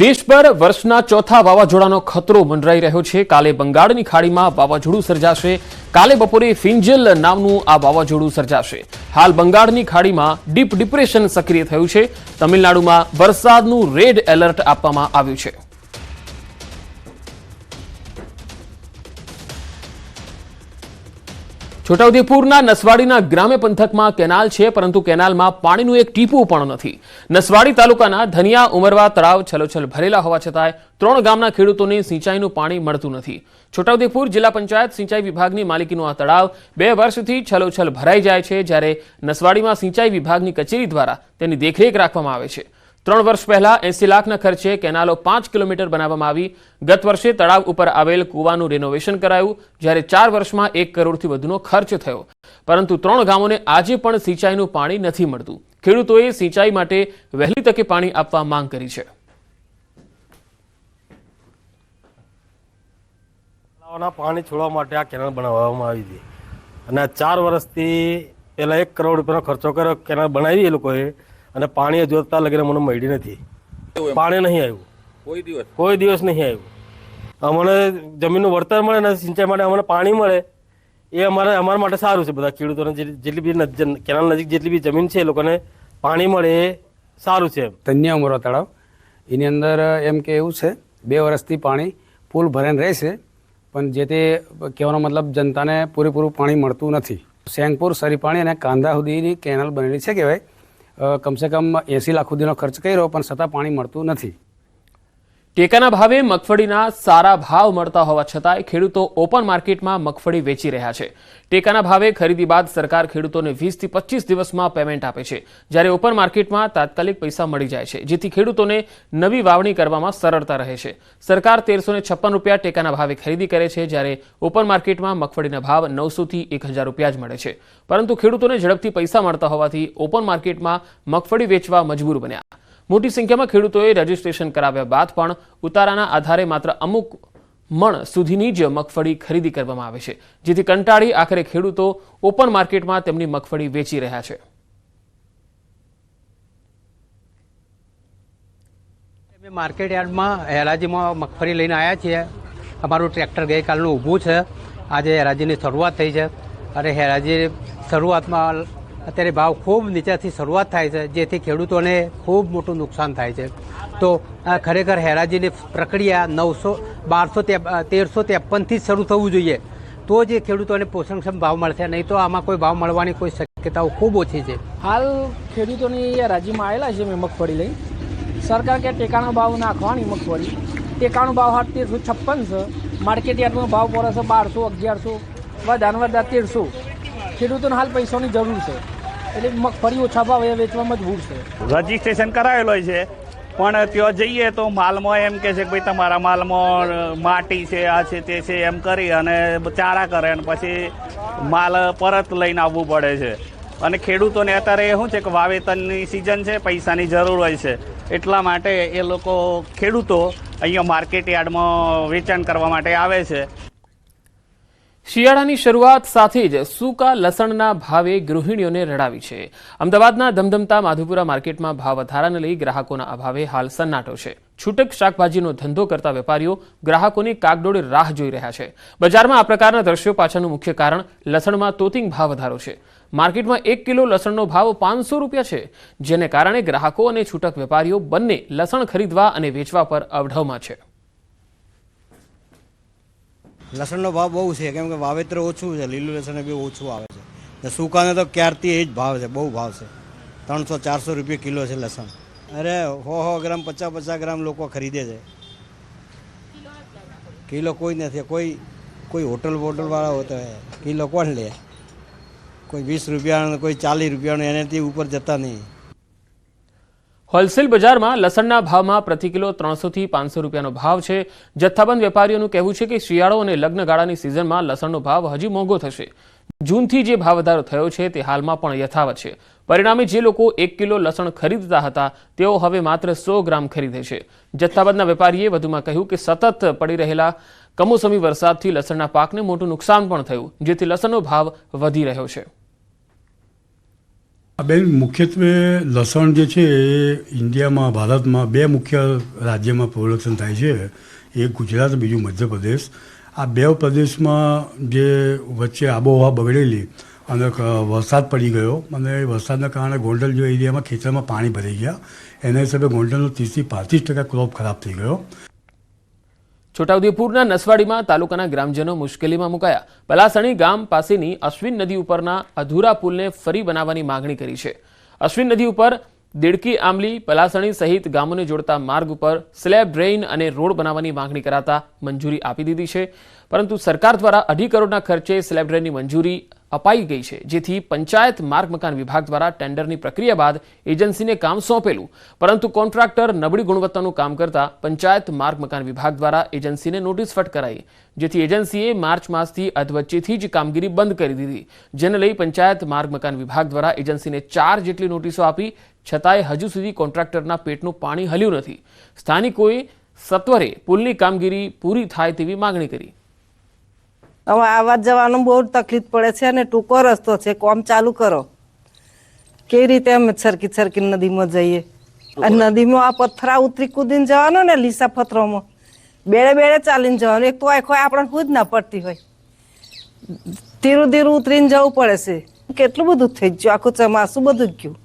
દેશ પર વર્ષના ચોથા વાવાઝોડાનો ખતરો મંડરાઈ રહ્યો છે. કાલે બંગાળની ખાડીમાં વાવાઝોડું સર્જાશે. કાલે બપોરે ફિંજલ નામનું આ વાવાઝોડું સર્જાશે. હાલ બંગાળની ખાડીમાં ડીપ ડિપ્રેશન સક્રિય થયું છે. તમિલનાડુમાં વરસાદનું રેડ એલર્ટ આપવામાં આવ્યું છે. છોટાઉદેપુરના નસવાડીના ગ્રામ્ય પંથકમાં કેનાલ છે, પરંતુ કેનાલમાં પાણીનું એક ટીપું પણ નથી. નસવાડી તાલુકાના ધનિયા, ઉમરવા તળાવ છલોછલ ભરેલા હોવા છતાંય ત્રણ ગામના ખેડૂતોને સિંચાઈનું પાણી મળતું નથી. છોટાઉદેપુર જિલ્લા પંચાયત સિંચાઈ વિભાગની માલિકીનું આ તળાવ બે વર્ષથી છલોછલ ભરાઈ જાય છે, જ્યારે નસવાડીમાં સિંચાઈ વિભાગની કચેરી દ્વારા તેની દેખરેખ રાખવામાં આવે છે. ત્રણ વર્ષ પહેલા એસી લાખના ખર્ચે કેનાલો પાંચ કિલોમીટર બનાવવામાં આવી. ગત વર્ષે તળાવ ઉપર આવેલ કૂવાનું રિનોવેશન કરાયું, જ્યારે ચાર વર્ષમાં એક કરોડથી વધુનો ખર્ચ થયો. પરંતુ ત્રણ ગામોને આજે પણ સિંચાઈનું પાણી નથી મળતું. ખેડૂતોએ સિંચાઈ માટે વહેલી તકે પાણી આપવા માંગ કરી છે. પાણી છોડવા માટે આ કેનાલ બનાવવામાં આવી હતી. અને ચાર વર્ષથી પહેલા એક કરોડ રૂપિયાનો ખર્ચો કર્યો, કેનાલ બનાવી એ લોકોએ. અને પાણી જોતા લગીને મને મળી નથી. પાણી નહીં આવ્યું. કોઈ દિવસ? કોઈ દિવસ નહીં આવ્યું. અમને જમીનનું વળતર મળે ને સિંચાઈ માટે અમને પાણી મળે. એ અમારે અમારા માટે સારું છે બધા ખેડૂતોને. જેટલી બી કેનાલ નજીક જેટલી બી જમીન છે એ લોકોને પાણી મળે એ સારું છે એમ. ધન્ય ઉમરો તળાવ. એની અંદર એમ કે એવું છે બે વર્ષથી પાણી ફૂલ ભરાઈને રહેશે પણ જે તે કહેવાનો મતલબ જનતાને પૂરેપૂરું પાણી મળતું નથી. સેંગપુર સરીપાણી અને કાંદા સુધીની કેનાલ બનેલી છે કહેવાય. કમસે કમ એંસી લાખ સુધીનો ખર્ચ કર્યો પણ છતાં પાણી મળતું નથી. ટેકાના ભાવે મગફળીના સારા ભાવ મળતા હોવા છતાંય ખેડૂતો ઓપન માર્કેટમાં મગફળી વેચી રહ્યા છે. ટેકાના ભાવે ખરીદી બાદ સરકાર ખેડૂતોને વીસથી પચીસ દિવસમાં પેમેન્ટ આપે છે. જ્યારે ઓપન માર્કેટમાં તાત્કાલિક પૈસા મળી જાય છે, જેથી ખેડૂતોને નવી વાવણી કરવામાં સરળતા રહે છે. સરકાર તેરસો છપ્પન રૂપિયા ટેકાના ભાવે ખરીદી કરે છે, જ્યારે ઓપન માર્કેટમાં મગફળીના ભાવ નવસોથી એક હજાર રૂપિયા જ મળે છે. પરંતુ ખેડૂતોને ઝડપથી પૈસા મળતા હોવાથી ઓપન માર્કેટમાં મગફળી વેચવા મજબૂર બન્યા. મોટી સંખ્યામાં ખેડૂતોએ રજીસ્ટ્રેશન કરાવ્યા બાદ પણ ઉતારાના આધારે માત્ર અમુક મણ સુધીની જ મગફળી ખરીદી કરવામાં આવે છે, જેથી કંટાળી આખરે ખેડૂતો ઓપન માર્કેટમાં તેમની મગફળી વેચી રહ્યા છે. માર્કેટ યાર્ડમાં હેરાજીમાં મગફળી લઈને આવ્યા છીએ. અમારું ટ્રેક્ટર ગઈકાલનું ઊભું છે. આજે હેરાજીની શરૂઆત થઈ છે. અને હેરાજી શરૂઆતમાં અત્યારે ભાવ ખૂબ નીચેથી શરૂઆત થાય છે, જેથી ખેડૂતોને ખૂબ મોટું નુકસાન થાય છે. તો ખરેખર હેરાજીની પ્રક્રિયા નવસો, બારસો તેરસો ત્રેપનથી જ શરૂ થવું જોઈએ. તો જ એ ખેડૂતોને પોષણક્ષમ ભાવ મળશે, નહીં તો આમાં કોઈ ભાવ મળવાની કોઈ શક્યતાઓ ખૂબ ઓછી છે. હાલ ખેડૂતોની રાજ્યમાં આવેલા છે મેં મગફળી લઈ. સરકાર કે ટેકાનો ભાવ નાખવાની મગફળી. ટેકાનો ભાવ હાથ તેરસો છપ્પન છે. માર્કેટ યાર્ડનો ભાવ પડે છે બારસો, અગિયારસો વધારે વધારે તેરસો. ખેડૂતોને હાલ પૈસાની જરૂર છે. એટલે મગફળી ઓછા ભાવે વેચવા મજબૂર છે. રજીસ્ટ્રેશન કરાવેલો છે. પણ ત્યાં જઈએ તો માલમાં એમ કે છે કે ભાઈ તમારા માલમાં માટી છે, આ છે, તે છે એમ કરી અને ચારા કરે અને પછી માલ પરત લઈને આવવું પડે છે. અને ખેડૂતોને અત્યારે શું છે કે વાવેતરની સિઝન છે, પૈસાની જરૂર હોય છે. એટલા માટે એ લોકો ખેડૂતો અહીંયા માર્કેટ યાર્ડમાં વેચાણ કરવા માટે આવે છે. શિયાળાની શરૂઆત સાથે જ સૂકા લસણના ભાવે ગૃહિણીઓને રડાવી છે. અમદાવાદના ધમધમતા માધુપુરા માર્કેટમાં ભાવ વધારાને લઈ ગ્રાહકોના અભાવે હાલ સન્નાટો છે. છૂટક શાકભાજીનો ધંધો કરતા વેપારીઓ ગ્રાહકોની કાગડોળે રાહ જોઈ રહ્યા છે. બજારમાં આ પ્રકારના દ્રશ્યો પાછળનું મુખ્ય કારણ લસણમાં તોતિંગ ભાવ વધારો છે. માર્કેટમાં એક કિલો લસણનો ભાવ પાંચસો રૂપિયા છે, જેને કારણે ગ્રાહકો અને છૂટક વેપારીઓ બંને લસણ ખરીદવા અને વેચવા પર અવઢવમાં છે. લસણનો ભાવ બહુ છે, કેમ કે વાવેતર ઓછું છે, લીલું લસણ બી ઓછું આવે છે. ને સૂકાને તો ક્યારથી એ જ ભાવ છે, બહુ ભાવ છે. ત્રણસો, ચારસો રૂપિયા કિલો છે લસણ. અરે, હો હો, ગ્રામ, પચાસ પચાસ ગ્રામ લોકો ખરીદે છે. કિલો કોઈ નથી, કોઈ કોઈ હોટલ વોટલવાળા હોય તો કિલો કોણ લે? કોઈ વીસ રૂપિયાનો, કોઈ ચાલીસ રૂપિયાનો, એનાથી ઉપર જતા નહીં. હોલસેલ બજારમાં લસણના ભાવમાં પ્રતિ કિલો ત્રણસોથી પાંચસો રૂપિયાનો ભાવ છે. જથ્થાબંધ વેપારીઓનું કહેવું છે કે શિયાળો અને લગ્નગાળાની સિઝનમાં લસણનો ભાવ હજી મોંઘો થશે. જૂનથી જે ભાવ વધારો થયો છે તે હાલમાં પણ યથાવત છે. પરિણામે જે લોકો એક કિલો લસણ ખરીદતા હતા, તેઓ હવે માત્ર સો ગ્રામ ખરીદે છે. જથ્થાબંધના વેપારીએ વધુમાં કહ્યું કે સતત પડી રહેલા કમોસમી વરસાદથી લસણના પાકને મોટું નુકસાન પણ થયું, જેથી લસણનો ભાવ વધી રહ્યો છે. બેન મુખ્યત્વે લસણ જે છે એ ઇન્ડિયામાં, ભારતમાં બે મુખ્ય રાજ્યમાં પ્રોડક્શન થાય છે. એક ગુજરાત, બીજું મધ્યપ્રદેશ. આ બે પ્રદેશમાં જે વચ્ચે આબોહવા બગડેલી અને વરસાદ પડી ગયો અને વરસાદના કારણે ગોંડલ જેવા એરિયામાં ખેતરમાં પાણી ભરાઈ ગયા. એના હિસાબે ગોંડલનો ત્રીસથી પાંત્રીસ ટકા ક્રોપ ખરાબ થઈ ગયો. છોટાઉદેપુરના નસવાડીમાં તાલુકાના ગ્રામજનો મુશ્કેલીમાં મુકાયા. પલાસણી ગામ પાસેની અશ્વિન નદી ઉપરના અધૂરા પુલને ફરી બનાવવાની માંગણી કરી છે. અશ્વિન નદી ઉપર દેડકી આમલી પલાસણી સહિત ગામોને જોડતા માર્ગ ઉપર સ્લેબ ડ્રેઇન અને રોડ બનાવવાની માંગણી કરાતા મંજૂરી આપી દીધી છે. પરંતુ સરકાર દ્વારા અઢી કરોડના ખર્ચે સ્લેબ ડ્રેઇનની મંજૂરી અપાઈ ગઈ છે. જેથી પંચાયત માર્ગ મકાન વિભાગ દ્વારા ટેન્ડરની પ્રક્રિયા બાદ એજન્સીને કામ સોંપેલું. પરંતુ કોન્ટ્રાક્ટર નબળી ગુણવત્તાનું કામ કરતા પંચાયત માર્ગ મકાન વિભાગ દ્વારા એજન્સીને નોટિસ ફટકારાઈ જેથી એજન્સીએ માર્ચ માસથી અધવચ્ચેથી જ કામગીરી બંધ કરી દીધી. જેને લઈ પંચાયત માર્ગ મકાન વિભાગ દ્વારા એજન્સીને ચાર જેટલી નોટિસો આપી, છતાંય હજુ સુધી કોન્ટ્રાક્ટરના પેટનું પાણી હલ્યું નથી. સ્થાનિકોએ સત્વરે પુલની કામગીરી પૂરી થાય તેવી માગણી કરી. હવે આવવા જવાનું બહુ તકલીફ પડે છે અને ટૂંકો રસ્તો છે કોમ ચાલુ કરો. કેવી રીતે અમે સરકી સરકી નદીમાં જઈએ? આ નદીમાં આ પથરા ઉતરી કૂદીને જવાનું ને લીસા પથરોમાં બેડે બેડે ચાલીને જવાનું. એક તો આખો આપણને ખુદ ના પડતી હોય. ધીરું ધીરું ઉતરીને જવું પડે છે. કેટલું બધું થઈ ગયું? આખું ચોમાસું બધું ગયું.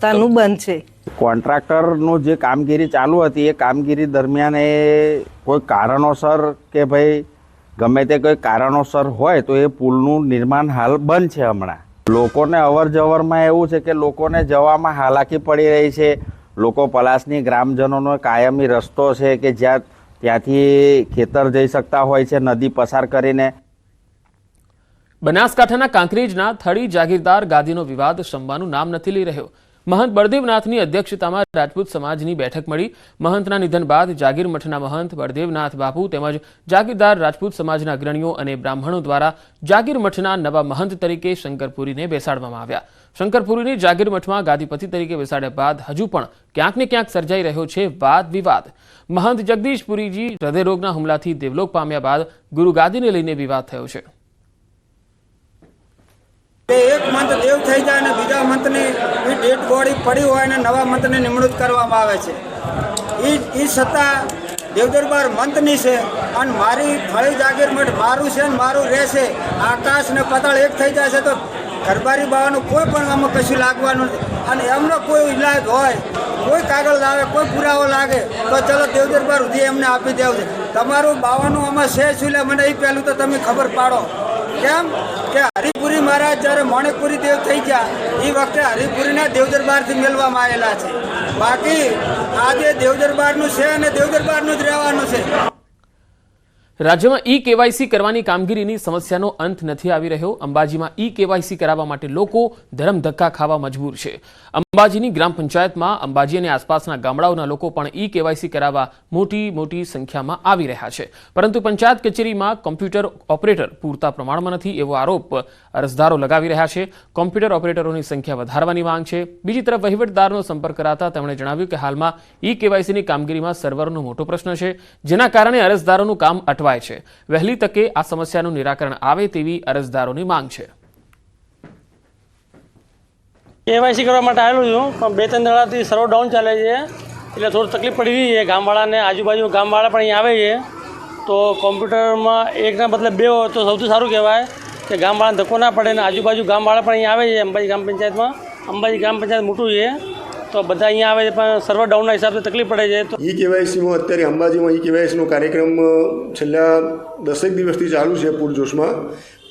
તાનું બંધ છે. કોન્ટ્રાક્ટરનું જે કામગીરી ચાલુ હતી એ કામગીરી દરમિયાન એ કોઈ કારણોસર કે ભાઈ ગમે તે કોઈ કારણોસર હોય તો એ પુલનું નિર્માણ હાલ બંધ છે હમણાં. લોકોને અવર જવરમાં એવું છે કે લોકોને જવામાં હાલાકી પડી રહી છે. લોકો પલાસની ગ્રામજનોનો કાયમી રસ્તો છે કે જ્યાં ત્યાંથી ખેતર જઈ શકતા હોય છે, નદી પસાર કરીને. બનાસકાંઠાના કાંકરેજના થળી જાગીરદાર ગાદીનો વિવાદ શમવાનું નામ નથી લઈ રહ્યો. મહંત બળદેવનાથની અધ્યક્ષતામાં રાજપૂત સમાજની બેઠક મળી. મહંતના નિધન બાદ જાગીર મઠના મહંત બળદેવનાથ બાપુ તેમજ જાગીરદાર રાજપૂત સમાજના અગ્રણીઓ અને બ્રાહ્મણો દ્વારા જાગીર મઠના નવા મહંત તરીકે શંકરપુરીને બેસાડવામાં આવ્યા. શંકરપુરીને જાગીર મઠમાં ગાદીપતિ તરીકે બેસાડ્યા બાદ હજુ પણ ક્યાંક ને ક્યાંક સર્જાઈ રહ્યો છે વાદ વિવાદ. મહંત જગદીશપુરીજી હૃદયરોગના હુમલાથી દેવલોક પામ્યા બાદ ગુરુ ગાદીને લઈને વિવાદ થયો છે. એક મંત દેવ થઈ જાય અને બીજા મંથની એ ડેડ બોડી પડી હોય અને નવા મંતની નિમણૂક કરવામાં આવે છે. એ એ સત્તા દેવદરબાર મંથની છે અને મારી ફળી જાગીર મઠ મારું છે ને મારું રહેશે આકાશ ને પતાળ એક થઈ જાય છે તો ઘરબારી બાવાનું કોઈ પણ આમાં કશું લાગવાનું નથી. અને એમનો કોઈ ઇલાજ હોય, કોઈ કાગળ લાવે, કોઈ પુરાવો લાગે, તો ચલો દેવદરબાર સુધી એમને આપી દેવું છે. તમારું બાવાનું આમાં છે શું મને એ પહેલું તો તમે ખબર પાડો. કેમ? કે હરિપુરી મહારાજ જ્યારે મોણેકપુરી દેવ થઈ ગયા, એ વખતે હરિપુરીના દેવદરબારથી મેળવામાં આવેલા છે. બાકી આજે દેવદરબારનું છે અને દેવદરબારનું જ રહેવાનું છે. રાજ્યમાં ઈ કેવાયસી કરવાની કામગીરીની સમસ્યાનો અંત નથી આવી રહ્યો. અંબાજીમાં ઈ કેવાયસી કરાવવા માટે લોકો ધરમ ધક્કા ખાવા મજબૂર છે. અંબાજીની ગ્રામ પંચાયતમાં અંબાજી અને આસપાસના ગામડાઓના લોકો પણ ઈ કેવાયસી કરાવવા મોટી મોટી સંખ્યામાં આવી રહ્યા છે. પરંતુ પંચાયત કચેરીમાં કોમ્પ્યુટર ઓપરેટર પૂરતા પ્રમાણમાં નથી એવો આરોપ અરજદારો લગાવી રહ્યા છે. કોમ્પ્યુટર ઓપરેટરોની સંખ્યા વધારવાની માંગ છે. બીજી તરફ વહીવટદારનો સંપર્ક કરાતા તેમણે જણાવ્યું કે હાલમાં ઈ કેવાયસીની કામગીરીમાં સર્વરનો મોટો પ્રશ્ન છે, જેના કારણે અરજદારોનું કામ અટવાય છે. વહેલી તકે આ સમસ્યાનું નિરાકરણ આવે તેવી અરજદારોની માંગ છે. કેવાયસી કરવા માટે આવેલું છું, પણ બે ત્રણ દાડાથી સર્વર ડાઉન ચાલે છે. એટલે થોડી તકલીફ પડી રહી છે. ગામવાળાને આજુબાજુ ગામવાળા પણ અહીં આવે છે. તો કોમ્પ્યુટરમાં એકના બદલે બે હોય તો સૌથી સારું કહેવાય કે ગામવાળાને ધક્કો ના પડે ને આજુબાજુ ગામવાળા પણ અહીં આવે છે અંબાજી ગ્રામ પંચાયતમાં. અંબાજી ગ્રામ પંચાયત મોટું છે. તો બધા અહીંયા આવે પણ સર્વર ડાઉનના હિસાબે તકલીફ પડે છે. તો ઈ કેવાયસીમાં અત્યારે અંબાજીમાં ઈ કેવાયસીનો કાર્યક્રમ છેલ્લા દસેક દિવસથી ચાલુ છે પૂરજોશમાં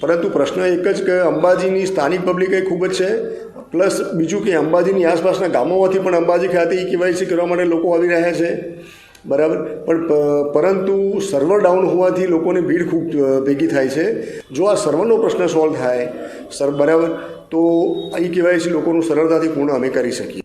પરંતુ પ્રશ્ન એક જ કે અંબાજીની સ્થાનિક પબ્લિક એ ખૂબ જ છે. પ્લસ બીજું કે અંબાજીની આસપાસના ગામોમાંથી પણ અંબાજી ખાતે ઈ કેવાયસી કરવા માટે લોકો આવી રહ્યા છે. બરાબર? પણ પરંતુ સર્વર ડાઉન હોવાથી લોકોની ભીડ ખૂબ ભેગી થાય છે. જો આ સર્વરનો પ્રશ્ન સોલ્વ થાય, સર, બરાબર? તો અહીં કહેવાય છે લોકોનું સરળતાથી પૂર્ણ અમે કરી શકીએ.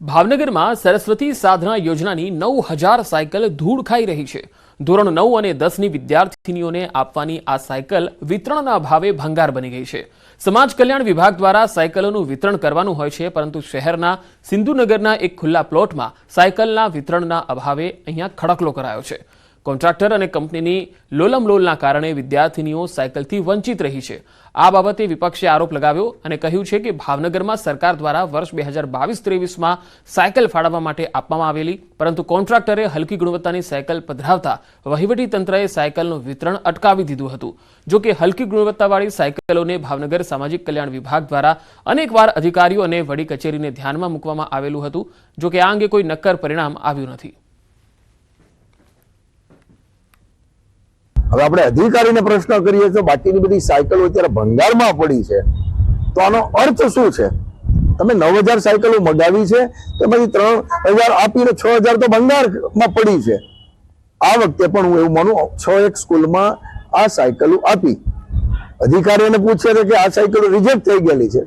ભાવનગરમાં સરસ્વતી સાધના યોજનાની નવ હજાર સાયકલ ધૂળ ખાઈ રહી છે. ધોરણ નવ અને દસની વિદ્યાર્થીનીઓને આપવાની આ સાયકલ વિતરણના ભાવે ભંગાર બની ગઈ છે. સમાજ કલ્યાણ વિભાગ દ્વારા સાયકલોનું વિતરણ કરવાનું હોય છે, પરંતુ શહેરના સિંધુનગરના એક ખુલ્લા પ્લોટમાં સાયકલના વિતરણના અભાવે અહીંયા ખડકલો કરાયો છે. કોન્ટ્રાક્ટર અને કંપનીની લોલમલોલના કારણે વિદ્યાર્થીનીઓ સાયકલથી વંચિત રહી છે. આ બાબતે વિપક્ષે આરોપ લગાવ્યો અને કહ્યું છે કે ભાવનગરમાં સરકાર દ્વારા વર્ષ બે હજાર બાવીસ ત્રેવીસમાં સાયકલ ફાળવવા માટે આપવામાં આવેલી, પરંતુ કોન્ટ્રાક્ટરે હલકી ગુણવત્તાની સાયકલ પધરાવતા વહીવટી તંત્રએ સાયકલનું વિતરણ અટકાવી દીધું હતું. જો કે હલકી ગુણવત્તાવાળી સાયકલોને ભાવનગર સામાજિક કલ્યાણ વિભાગ દ્વારા અનેકવાર અધિકારીઓ અને વડી કચેરીને ધ્યાનમાં મૂકવામાં આવેલું હતું. જો કે આ અંગે કોઈ નક્કર પરિણામ આવ્યું નથી. હવે આપણે અધિકારીને પ્રશ્ન કરીએ તો બાકીની બધી સાયકલો અત્યારે ભંગારમાં પડી છે. તો આનો અર્થ શું છે? તમે નવ હજાર સાયકલો મગાવી છે તેમાંથી ત્રણ હજાર આપીને છ હજાર તો ભંગારમાં પડી છે. આ વખતે પણ હું એવું માનું, છ એક સ્કૂલમાં આ સાયકલો આપી. અધિકારીઓને પૂછે છે કે આ સાયકલો રિજેક્ટ થઈ ગયેલી છે.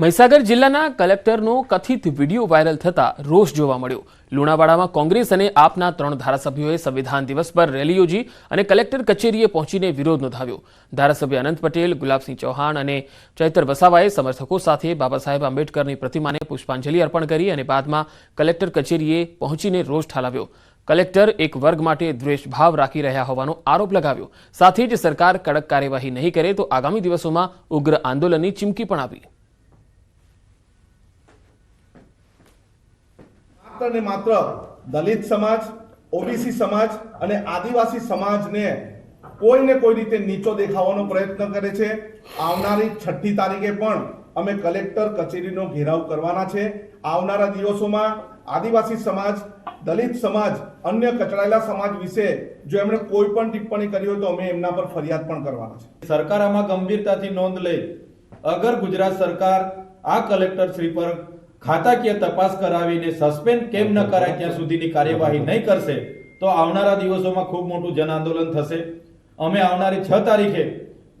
મહીસાગર જિલ્લાના કલેક્ટરનો કથિત વીડિયો વાયરલ થતા રોષ જોવા મળ્યો. લુણાવાડામાં કોંગ્રેસ અને આપના ત્રણ ધારાસભ્યોએ સંવિધાન દિવસ પર રેલી યોજી અને કલેક્ટર કચેરીએ પહોંચીને વિરોધ નોંધાવ્યો. ધારાસભ્ય અનંત પટેલ, ગુલાબસિંહ ચૌહાણ અને ચૈતર વસાવાએ સમર્થકો સાથે બાબા સાહેબ આંબેડકરની પ્રતિમાને પુષ્પાંજલિ અર્પણ કરી અને બાદમાં કલેક્ટર કચેરીએ પહોંચીને રોષ ઠાલવ્યો. કલેક્ટર એક વર્ગ માટે દ્વેષભાવ રાખી રહ્યા હોવાનો આરોપ લગાવ્યો. સાથે જ સરકાર કડક કાર્યવાહી નહીં કરે તો આગામી દિવસોમાં ઉગ્ર આંદોલનની ચીમકી પણ આપી માત્ર ને માત્ર દલિત સમાજ, ઓબીસી સમાજ અને આદિવાસી સમાજને કોઈને કોઈ રીતે નીચો દેખાવાનો પ્રયત્ન કરે છે. આવનારી છઠ્ઠી તારીખે પણ અમે કલેક્ટર કચેરીનો ઘેરાવ કરવાના છે. આવનારા દિવસોમાં આદિવાસી સમાજ, દલિત સમાજ, અન્ય કચડાયેલા સમાજ વિશે જો એમણે કોઈ પણ ટિપ્પણી કરી હોય તો અમે એમના પર ફરિયાદ પણ કરવાના છે. સરકાર આમાં ગંભીરતાથી નોંધ લે. અગર ગુજરાત સરકાર આ કલેક્ટર શ્રી પર ખાતાકીય તપાસ કરાવીને સસ્પેન્ડ કેમ ન કરાય ત્યાં સુધીની કાર્યવાહી નહીં કરશે, તો આવનારા દિવસોમાં ખૂબ મોટું જન આંદોલન થશે. અમે આવનારી છ તારીખે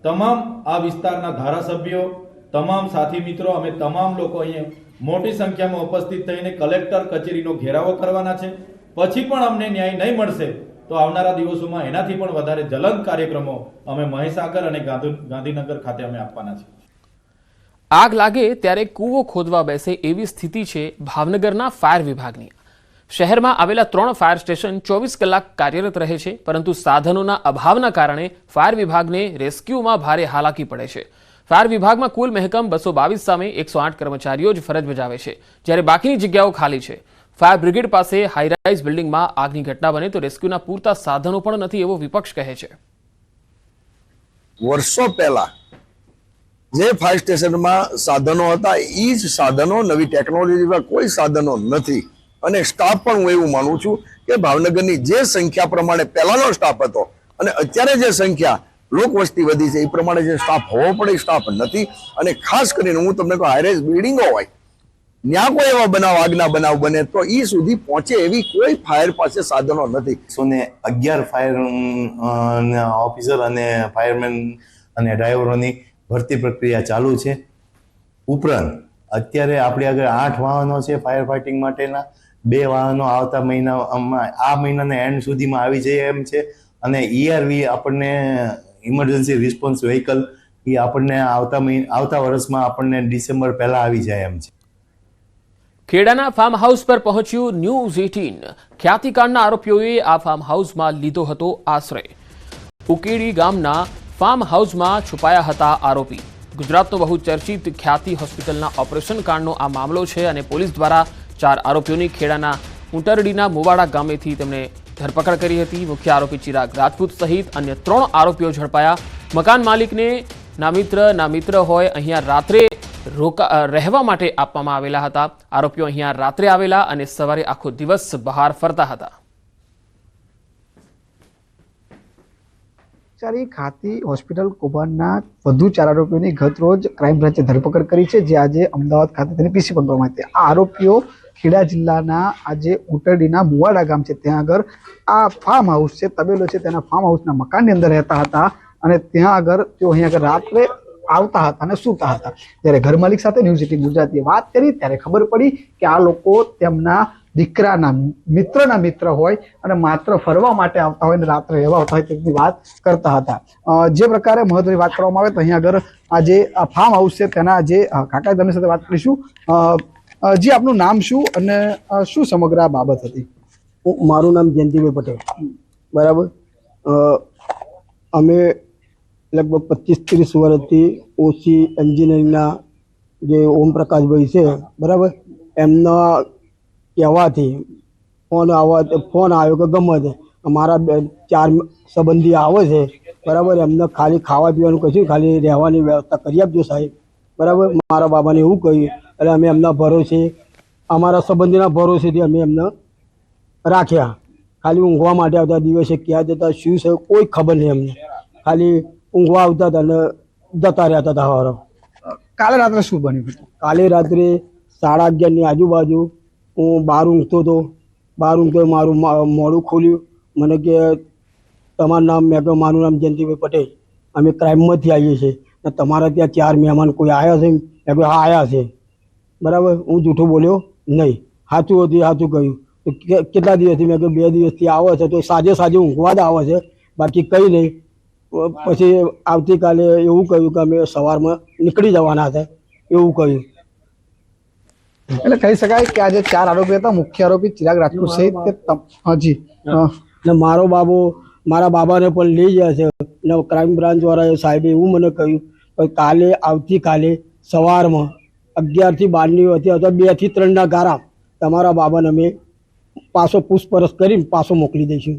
તમામ આ વિસ્તારના ધારાસભ્યો, તમામ સાથી મિત્રો, અમે તમામ લોકો અહીંયા મોટી સંખ્યામાં ઉપસ્થિત થઈને કલેક્ટર કચેરીનો ઘેરાવો કરવાના છે. પછી પણ અમને ન્યાય નહીં મળશે, તો આવનારા દિવસોમાં એનાથી પણ વધારે જલંત કાર્યક્રમો અમે મહીસાગર અને ગાંધીનગર ખાતે અમે આપવાના છે આગ લાગે ત્યારે કૂવો ખોદવા બેસે એવી સ્થિતિ છે ભાવનગરના ફાયર વિભાગની. શહેરમાં આવેલા ત્રણ ફાયર સ્ટેશન ચોવીસ કલાક કાર્યરત રહે છે, પરંતુ સાધનોના અભાવના કારણે ફાયર વિભાગને રેસ્ક્યુમાં ભારે હાલાકી પડે છે. ફાયર વિભાગમાં કુલ મહેકમ બસો બાવીસ સામે એકસો આઠ કર્મચારીઓ જ ફરજ બજાવે છે, જ્યારે બાકીની જગ્યાઓ ખાલી છે. ફાયર બ્રિગેડ પાસે હાઈરાઇઝ બિલ્ડિંગમાં આગની ઘટના બને તો રેસ્ક્યુના પૂરતા સાધનો પણ નથી એવો વિપક્ષ કહે છે. વર્ષો પહેલા જે ફાયર સ્ટેશનમાં સાધનો હતા એ જ સાધનો, નવી ટેકનોલોજીમાં કોઈ સાધનો નથી. અને સ્ટાફ પણ હું એવું માનું છું કે ભાવનગરની જે સંખ્યા પ્રમાણે પહેલાનો સ્ટાફ હતો અને અત્યારે જે સંખ્યા લોકવસ્તી વધી છે, એ પ્રમાણે જે સ્ટાફ હોવો પડે સ્ટાફ નથી. અને ખાસ કરીને હું તમને કહું હાઈરેઝ બિલ્ડિંગો હોય, ત્યાં કોઈ એવા બનાવ, આગના બનાવ બને તો એ સુધી પહોંચે એવી કોઈ ફાયર પાસે સાધનો નથી. એકસો ને અગિયાર ફાયર ઓફિસર અને ફાયરમેન અને ડ્રાઈવરોની ભરતી પ્રક્રિયા ચાલુ છે. ઉપરાંત, અત્યારે આપણી આગળ આઠ વાહનો છે ફાયર ફાઇટિંગ માટેના. બે વાહનો આવતા મહિનામાં, આ મહિનાના એન્ડ સુધીમાં આવી જાય એમ છે. અને ઈઆરવી આપણને ઇમરજન્સી રિસ્પોન્સ વ્હીકલ એ આપણને આવતા મહિના આવતા વર્ષમાં આપણને ડિસેમ્બર પહેલા આવી જાય એમ છે. ખેડાના ફાર્મ હાઉસ પર પહોંચ્યું ન્યૂઝ એટીન ખ્યાતિકાંડના આરોપીઓએ આ ફાર્મ હાઉસમાં લીધો હતો આશ્રય ઉકેડી ગામના ફાર્મ હાઉસમાં છુપાયા હતા આરોપી. ગુજરાતનો બહુ ચર્ચિત ખ્યાતિ હોસ્પિટલના ઓપરેશન કાંડનો આ મામલો છે અને પોલીસ દ્વારા ચાર આરોપીઓની ખેડાના ઉંટરડીના મુવાડા ગામેથી તેમને ધરપકડ કરી હતી. મુખ્ય આરોપી ચિરાગ રાજપૂત સહિત અન્ય ત્રણ આરોપીઓ ઝડપાયા. મકાન માલિકને ના મિત્ર મિત્ર હોય અહીંયા રાત્રે રોકા રહેવા માટે આપવામાં આવેલા હતા. આરોપીઓ અહીંયા રાત્રે આવેલા અને સવારે આખો દિવસ બહાર ફરતા હતા. ચારી ખાતી હોસ્પિટલ કૌભાંડના વધુ ચાર આરોપીઓની ગત રોજ ક્રાઇમ બ્રાન્ચે ધરપકડ કરી છે. જે આજે અમદાવાદ ખાતે તેની પીસી કરવામાં હતી. આ આરોપીઓ ખેડા જિલ્લાના આજે ઉંટરડીના મુવાડા ગામ છે. ત્યાં આગળ આ ફાર્મ હાઉસ છે. તબેલો છે. તેના ફાર્મ હાઉસના મકાનની અંદર રહેતા હતા અને ત્યાં આગળ તેઓ અહીંયા આગળ રાત્રે આવતા હતા અને સૂતા હતા. જ્યારે ઘર માલિક સાથે ન્યૂઝ એટીન ગુજરાતીએ વાત કરી ત્યારે ખબર પડી કે આ લોકો તેમના દીકરાના મિત્રના મિત્ર હોય અને માત્ર ફરવા માટે આવતા હોય અને રાત્રે રહેવા આવતા હોય તેની વાત કરતા હતા. જે પ્રકારે મહત્વની વાત કરવામાં આવે તો અહીંયા આગળ આ જે ફાર્મ હાઉસ છે, તેના જે કાકા તેમની સાથે વાત કરીશું. જી, આપનું નામ શું અને શું સમગ્ર આ બાબત હતી? મારું નામ જયંતિભાઈ પટેલ. બરાબર? અમે લગભગ પચીસ ત્રીસ વર્ષથી ઓસી એન્જિનિયરિંગના જે ઓમ પ્રકાશભાઈ છે, બરાબર? એમના કહેવાથી ફોન આવવા ફોન આવ્યો કે ગમે તે. અમારા બે ચાર સંબંધી આવે છે બરાબર? એમને ખાલી ખાવા પીવાનું કશું ખાલી રહેવાની વ્યવસ્થા કરી આપજો સાહેબ. બરાબર? મારા બાબાને એવું કહ્યું. એટલે અમે એમના ભરોસે અમારા સંબંધીના ભરોસેથી અમે એમને રાખ્યા. ખાલી ઊંઘવા માટે આવતા દિવસે ક્યાં જતા શું છે કોઈ ખબર નહીં અમને. ખાલી ઊંઘવા આવતા હતા અને જતા રહેતા હતા હવારો. કાલે રાત્રે શું બન્યું કાલે રાત્રે સાડા અગિયારની આજુબાજુ હું બહાર ઊંઘતો હતો. બહાર ઊંઘતો મારું મોડું ખોલ્યું. મને કે, તમારું નામ, મેં કહ્યું મારું નામ જયંતિભાઈ પટેલ. અમે ક્રાઇમમાંથી આવીએ છીએ. ને તમારા ત્યાં ચાર મહેમાન કોઈ આવ્યા છે? મેં કહ્યું હા આવ્યા છે. બરાબર? હું જૂઠું બોલ્યો? નહીં. સાચું હતું સાચું કહ્યું. તો કેટલા દિવસથી? મેં કહ્યું બે દિવસથી આવે છે. તો સાંજે સાંજે ઊંઘવા જ આવે છે. બાકી કંઈ નહીં. પછી આવતીકાલે એવું કહ્યું કે અમે સવારમાં નીકળી જવાના હતા એવું કહ્યું. એટલે કહી શકાય કે આજે ચાર આરોપી હતા. મુખ્ય આરોપી ચિરાગ રાજપૂત સહિત કે હાજી ને મારો બાબો, મારા બાબાને પણ લઈ ગયા છે. ને ક્રાઇમ બ્રાન્ચ વાળા સાહેબે એવું મને કહ્યું કાલે, આવતીકાલે સવારમાં અગિયારથી બારની વચ્ચે અથવા બેથી ત્રણના ગારા તમારા બાબાને અમે પાછો પૂછપરછ કરીને પાછો મોકલી દઈશું.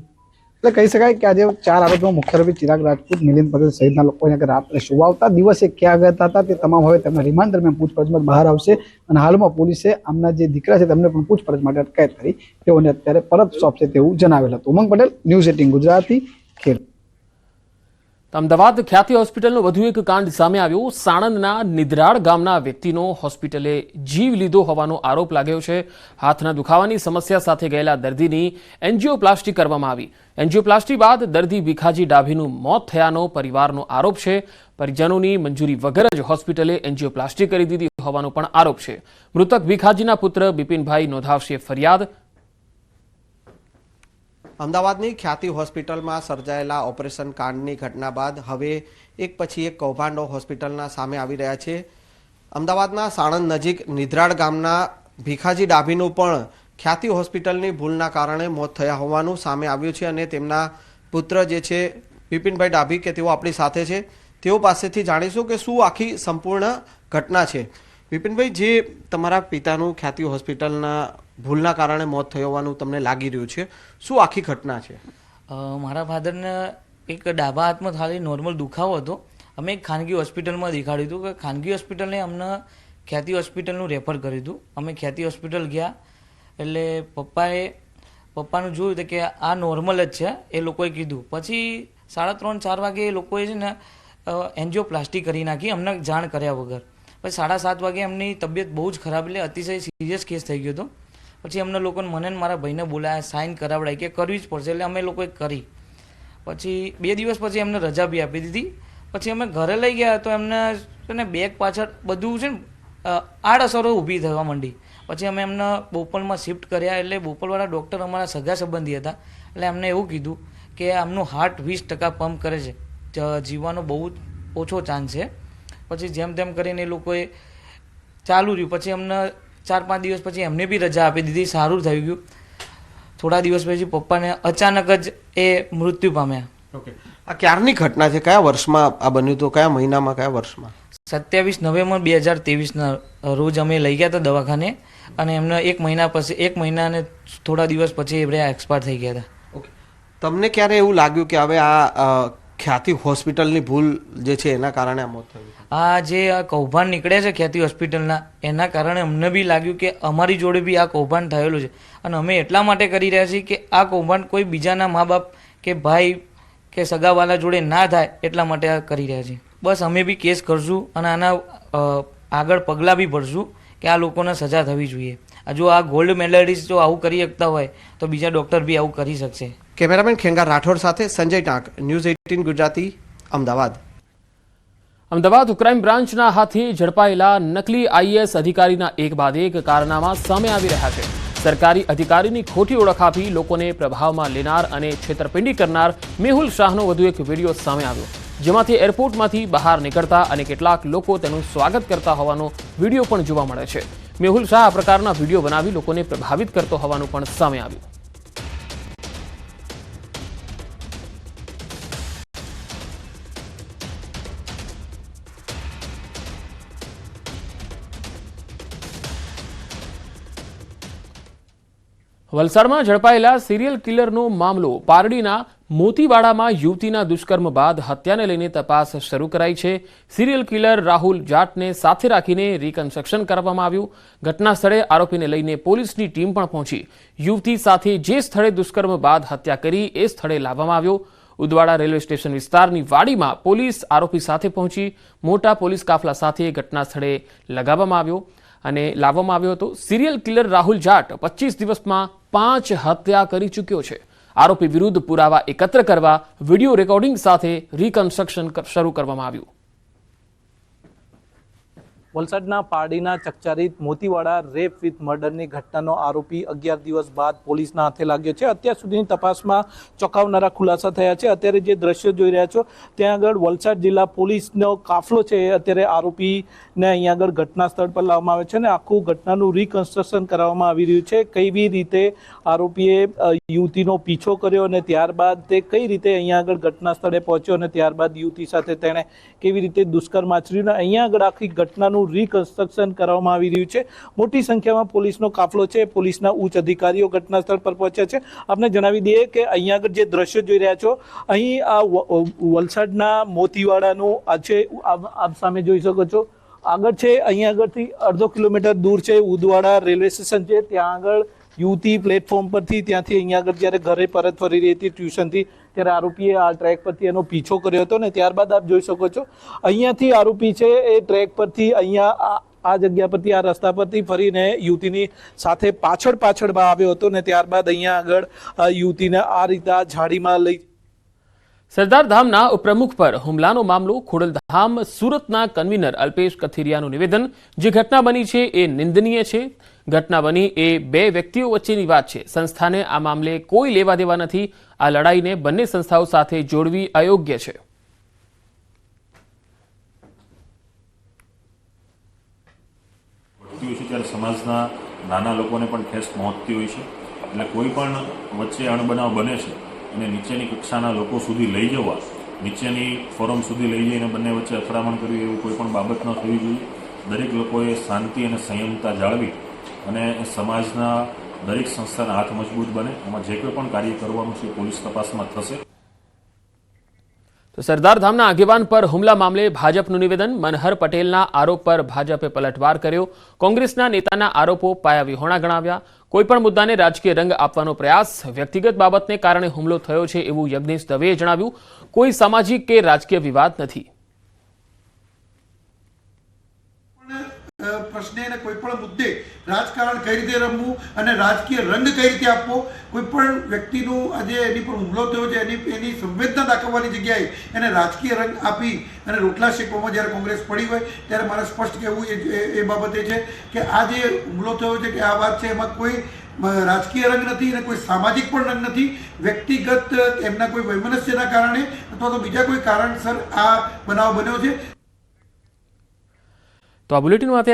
એટલે કહી શકાય કે આજે ચાર આરોપીઓ મુખ્ય આરોપી ચિરાગ રાજપૂત, મિલિંદ પટેલ સહિતના લોકો અહીંયા રાત્રે આવતા દિવસે ક્યાં ગયા હતા તે તમામ હવે તેમના રિમાન્ડ દરમિયાન પૂછપરછમાં બહાર આવશે અને હાલમાં પોલીસે આમના જે દીકરા છે તેમને પણ પૂછપરછ માટે અટકાયત કરી. તેઓને અત્યારે પરત સોંપશે તેવું જણાવેલ હતું. ઉમંગ પટેલ, ન્યૂઝ એટીન ગુજરાતી, ખેડ અમદાવાદ ખ્યાતિ હોસ્પિટલનો વધુ એક કાંડ સામે આવ્યો. સાણંદના નિદ્રાળ ગામના વ્યક્તિનો હોસ્પિટલે જીવ લીધો હોવાનો આરોપ લાગ્યો છે. હાથના દુખાવાની સમસ્યા સાથે ગયેલા દર્દીની એન્જિયોપ્લાસ્ટી કરવામાં આવી. એન્જિયોપ્લાસ્ટી બાદ દર્દી ભીખાજી ડાભીનું મોત થયાનો પરિવારનો આરોપ છે. પરિજનોની મંજૂરી વગર જ હોસ્પિટલે એન્જિયોપ્લાસ્ટી કરી દીધી હોવાનો પણ આરોપ છે. મૃતક ભીખાજીના પુત્ર બિપિનભાઈ નોંધાવશે ફરિયાદ. અમદાવાદની ખ્યાતિ હોસ્પિટલમાં સર્જાયેલા ઓપરેશન કાંડની ઘટના બાદ હવે એક પછી એક કૌભાંડો હોસ્પિટલના સામે આવી રહ્યા છે. અમદાવાદના સાણંદ નજીક નિદ્રાળ ગામના ભીખાજી ડાભીનું પણ ખ્યાતિ હોસ્પિટલની ભૂલના કારણે મોત થયા હોવાનું સામે આવ્યું છે અને તેમના પુત્ર જે છે બિપિનભાઈ ડાભી કે તેઓ આપણી સાથે છે. તેઓ પાસેથી જાણીશું કે શું આખી સંપૂર્ણ ઘટના છે. વિપિનભાઈ, જે તમારા પિતાનું ખ્યાતિ હોસ્પિટલના ભૂલના કારણે મોત થયું હોવાનું તમને લાગી રહ્યું છે. શું આખી ઘટના છે? મારા ફાધરને એક ડાબા હાથમાં ખાલી નોર્મલ દુખાવો હતો. અમે એક ખાનગી હોસ્પિટલમાં દેખાડ્યું હતું કે ખાનગી હોસ્પિટલને અમને ખ્યાતિ હોસ્પિટલનું રેફર કર્યું હતું. અમે ખ્યાતિ હોસ્પિટલ ગયા. એટલે પપ્પાએ, પપ્પાનું જોયું હતું કે આ નોર્મલ જ છે, એ લોકોએ કીધું. પછી સાડા ત્રણ, ચાર વાગે એ લોકોએ છે ને એન્જિયોપ્લાસ્ટી કરી નાખી, અમને જાણ કર્યા વગર. પછી સાડા સાત વાગે એમની તબિયત બહુ જ ખરાબ એટલે અતિશય સિરિયસ કેસ થઈ ગયો હતો. પછી અમને લોકોને મને મારા ભાઈને બોલાયા સાઇન કરાવડાય કે કરવી જ પડશે એટલે અમે લોકોએ કરી. પછી બે દિવસ પછી એમને રજા બી આપી દીધી. પછી અમે ઘરે લઈ ગયા તો એમને છે ને બેગ પાછળ બધું છે ને આડઅસરો ઊભી થવા માંડી. પછી અમે એમને બોપલમાં શિફ્ટ કર્યા એટલે બોપલવાળા ડૉક્ટર અમારા સગા સંબંધી હતા. એટલે એમને એવું કીધું કે આમનું હાર્ટ વીસ ટકા પંપ કરે છે. જીવવાનો બહુ ઓછો ચાન્સ છે. પછી જેમ તેમ કરીને એ લોકોએ ચાલુ રહ્યું. પછી અમને ચાર પાંચ દિવસ પછી એમને બી રજા આપી દીધી સારું થઈ ગયું. થોડા દિવસ પછી પપ્પાને અચાનક જ એ મૃત્યુ પામ્યા. ઓકે આ ક્યારની ઘટના છે? કયા વર્ષમાં આ બન્યું હતું? કયા મહિનામાં કયા વર્ષમાં? સત્યાવીસ નવેમ્બર બે હજાર ત્રેવીસના રોજ અમે લઈ ગયા હતા દવાખાને અને એમને એક મહિના પછી એક મહિના અને થોડા દિવસ પછી એમણે એક્સપાયર થઈ ગયા હતા. તમને ક્યારે એવું લાગ્યું કે હવે આ ખ્યાતિ હોસ્પિટલની ભૂલ જે છે એના કારણે આ મોત થયું? આ જે આ કૌભાંડ નીકળે છે ખ્યાતિ હોસ્પિટલના, એના કારણે અમને બી લાગ્યું કે અમારી જોડે બી આ કૌભાંડ થયેલું છે. અને અમે એટલા માટે કરી રહ્યા છીએ કે આ કૌભાંડ કોઈ બીજાના મા બાપ કે ભાઈ કે સગાવાલા જોડે ના થાય એટલા માટે આ કરી રહ્યા છીએ. બસ અમે બી કેસ કરશું અને આના આગળ પગલાં બી ભરશું કે આ લોકોને સજા થવી જોઈએ. જો આ ગોલ્ડ મેડલિસ્ટ જો આવું કરી શકતા હોય, તો બીજા ડૉક્ટર બી આવું કરી શકશે. કેમેરામેન ખેંગા રાઠોડ સાથે Sanjay Tank, news eighteen Gujarati, Ahmedabad. Ahmedabad crime બ્રાન્ચના હાથે ઝડપાયેલા નકલી આઈએએસ અધિકારીના એક બાદ એક કારનામા સામે આવી રહ્યા છે. સરકારી અધિકારીની ખોટી ઓળખ આપી લોકોને પ્રભાવમાં લેનાર અને છેતરપિંડી કરનાર મેહુલ શાહનો વધુ એક વીડિયો સામે આવ્યો. જેમાંથી એરપોર્ટમાંથી બહાર નીકળતા અને કેટલાક લોકો તેનું સ્વાગત કરતા હોવાનો વીડિયો પણ જોવા મળે છે. મેહુલ શાહ આ પ્રકારના વીડિયો બનાવી લોકોને પ્રભાવિત કરતો હોવાનું પણ સામે આવ્યું. વલસાડમાં ઝડપાયેલા સિરિયલ કિલરનો મામલો પારડીના મોતીવાડામાં યુવતીના દુષ્કર્મ બાદ હત્યાને લઈને તપાસ શરૂ કરાઈ છે. સિરિયલ કિલર રાહુલ જાટને સાથે રાખીને રિકન્સ્ટ્રક્શન કરવામાં આવ્યું. ઘટના સ્થળે આરોપીને લઈને પોલીસની ટીમ પણ પહોંચી. યુવતી સાથે જે સ્થળે દુષ્કર્મ બાદ હત્યા કરી એ સ્થળે લાવવામાં આવ્યો. ઉદવાડા રેલવે સ્ટેશન વિસ્તારની વાડીમાં પોલીસ આરોપી સાથે પહોંચી. મોટા પોલીસ કાફલા સાથે ઘટના સ્થળે લગાવવામાં આવ્યો. અને લાવવામાં આવ્યો હતો. સિરિયલ કિલર રાહુલ જાટ પચીસ દિવસમાં પાંચ હત્યા કરી ચૂક્યો છે. આરોપી વિરુદ્ધ પુરાવા એકત્ર કરવા વીડિયો રેકોર્ડિંગ સાથે રિકન્સ્ટ્રક્શન શરૂ કરવામાં આવ્યું. વલસાડના પારડીના ચકચારિત મોતીવાડા રેપ વિથ મર્ડરની ઘટનાનો આરોપી અગિયાર દિવસ બાદ પોલીસના હાથે લાગ્યો છે. અત્યાર સુધીની તપાસમાં ચોંકાવનારા ખુલાસા થયા છે. અત્યારે જે દ્રશ્યો જોઈ રહ્યા છો, ત્યાં આગળ વલસાડ જિલ્લા પોલીસનો કાફલો છે. અત્યારે આરોપીને અહીંયા આગળ ઘટના સ્થળ પર લાવવામાં આવે છે અને આખું ઘટનાનું રિકન્સ્ટ્રક્શન કરવામાં આવી રહ્યું છે. કેવી રીતે આરોપીએ યુવતીનો પીછો કર્યો અને ત્યારબાદ તે કઈ રીતે અહીંયા આગળ ઘટના સ્થળે પહોંચ્યો અને ત્યારબાદ યુવતી સાથે તેણે કેવી રીતે દુષ્કર્મ આચર્યું અને અહીંયા આગળ આખી ઘટનાનું રિકન્સ્ટ્રક્શન કરવામાં આવી રહ્યું છે. મોટી સંખ્યામાં પોલીસનો કાફલો છે. પોલીસના ઉચ્ચ અધિકારીઓ ઘટના સ્થળ પર પહોંચ્યા છે. આપને જણાવી દઈએ કે અહીંયા આગળ જે દ્રશ્યો જોઈ રહ્યા છો, અહીં આ વલસાડના મોતીવાડાનું આ છે, આપ સામે જોઈ શકો છો. આગળ છે અહીંયા આગળથી અડધો કિલોમીટર દૂર છે. ઉદવાડા રેલવે સ્ટેશન છે. ત્યાં આગળ યુવતી પ્લેટફોર્મ પરથી ત્યાંથી અહીંયા આગળ જ્યારે ઘરે પરત ફરી રહી હતી ટ્યુશનથી, ત્યારે આરોપીએ આ ટ્રેક પરથી એનો પીછો કર્યો હતો ને ત્યારબાદ આપ જોઈ શકો છો. અહીંયાથી આરોપી છે, એ ટ્રેક પરથી અહીંયા આ જગ્યા પરથી, આ રસ્તા પરથી ફરીને યુવતીની સાથે પાછળ પાછળ આવ્યો હતો ને ત્યારબાદ અહીંયા આગળ યુવતીને આ રીતે ઝાડીમાં લઈ સરદાર ધામના ઉપપ્રમુખ પર હુમલાનો મામલો, ખોડલધામ સુરતના કન્વીનર અલ્પેશ કથિરિયાનું નિવેદન. જે ઘટના બની છે એ નિંદનીય છે. ઘટના બની એ બે વ્યક્તિઓ વચ્ચેની વાત છે. સંસ્થાને આ મામલે કોઈ લેવા દેવા નથી. આ લડાઈને બંને સંસ્થાઓ સાથે જોડવી અયોગ્ય છે. હોય સમાજના નાના લોકોને પણ ખેસ પહોંચતી હોય છે. એટલે કોઈ પણ વચ્ચે અણબનાવ બને છે અને નીચેની કક્ષાના લોકો સુધી લઈ જવા, નીચેની ફોરમ સુધી લઈ જઈને બંને વચ્ચે અથડામણ કરવી, એવું કોઈ પણ બાબત ન થવી જોઈએ. દરેક લોકોએ શાંતિ અને સંયમતા જાળવી અને સમાજના દરેક સંસ્થાના હાથ મજબૂત બને. એમાં જે કોઈ પણ કાર્ય કરવાનું છે પોલીસ તપાસમાં થશે. તો સરદારધામના આગેવાન પર હુમલા મામલે ભાજપનું નિવેદન. મનહર પટેલના આરોપ પર ભાજપે પલટવાર કર્યો. કોંગ્રેસના નેતાના આરોપો પાયાવિહોણા ગણાવ્યા. કોઈપણ મુદ્દાને રાજકીય રંગ આપવાનો પ્રયાસ વ્યક્તિગત બાબતને કારણે હુમલો થયો છે એવું યજ્ઞેશ દવેએ જણાવ્યું. કોઈ સામાજિક કે રાજકીય વિવાદ નથી. પ્રશ્ને કોઈ પણ મુદ્દે રાજકારણ કઈ રીતે રમવું અને રાજકીય રંગ કઈ રીતે આપવો, કોઈ પણ વ્યક્તિનું આજે એની પર હુમલો થયો છે, એની એની સંવેદના દાખવવાની જગ્યાએ એને રાજકીય રંગ આપી અને રોટલા શેકવામાં જ્યારે કોંગ્રેસ પડી હોય, ત્યારે મારે સ્પષ્ટ કહેવું એ એ- બાબતે છે કે આ જે હુમલો થયો છે કે આ વાત છે, એમાં કોઈ રાજકીય રંગ નથી અને કોઈ સામાજિક પણ રંગ નથી. વ્યક્તિગત એમના કોઈ વૈમનસ્યના કારણે અથવા તો બીજા કોઈ કારણસર આ બનાવ બન્યો છે. તો આ બુલેટિનમાં અત્યારે